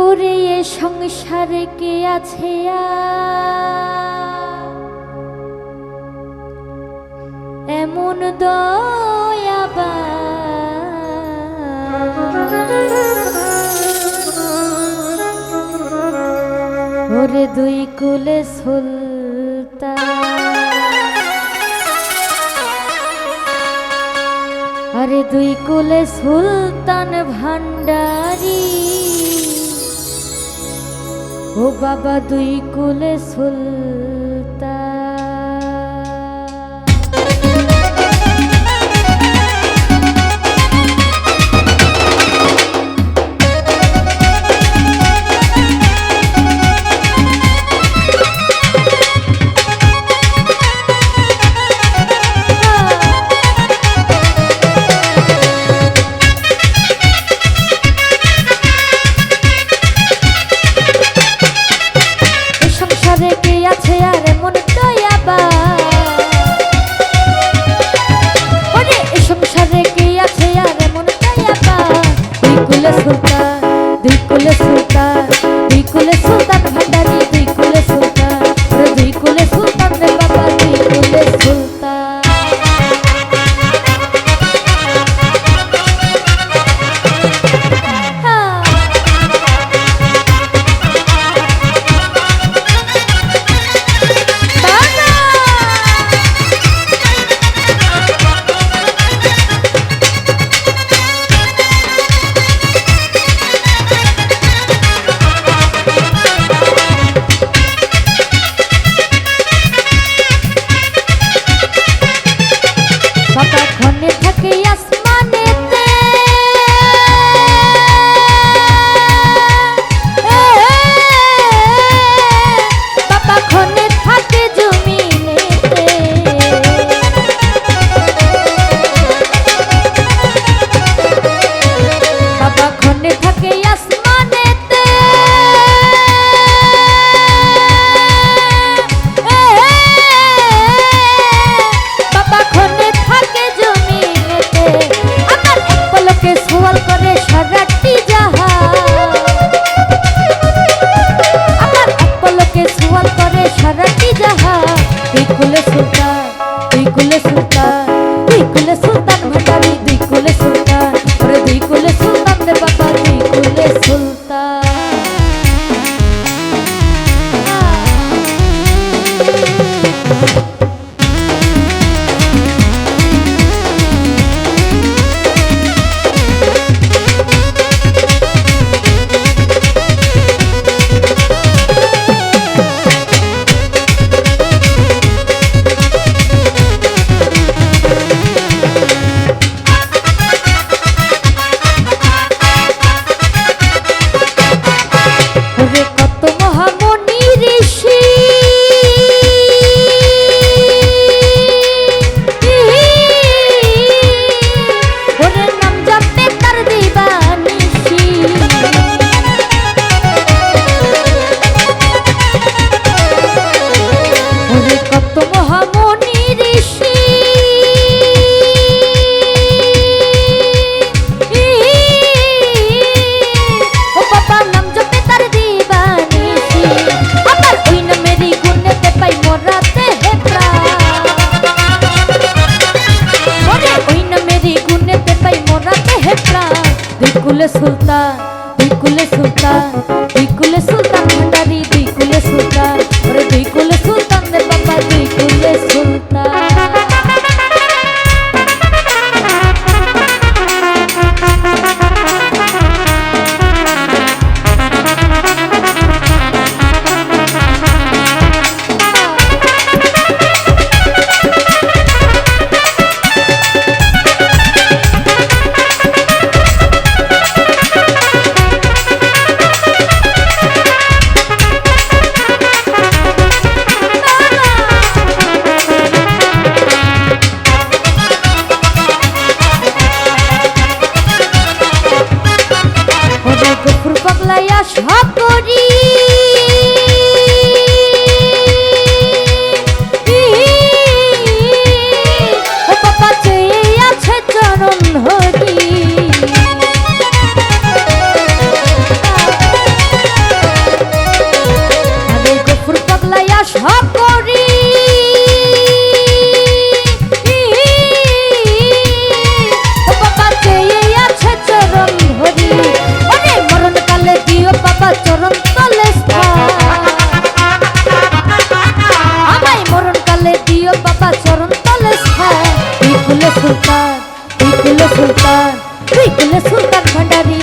ওরে এ সংসারে কে আছে এমন দয়াবা ওরে দুই কুলে সুলতা আরে দুই কুলে সুলতান ভান্ডারী ও বাবা দুই কোলে সুল চরণ তলে স্থান বিপুল সুলতান বিপুল সুলতান বিপুল সুলতান ভান্ডারী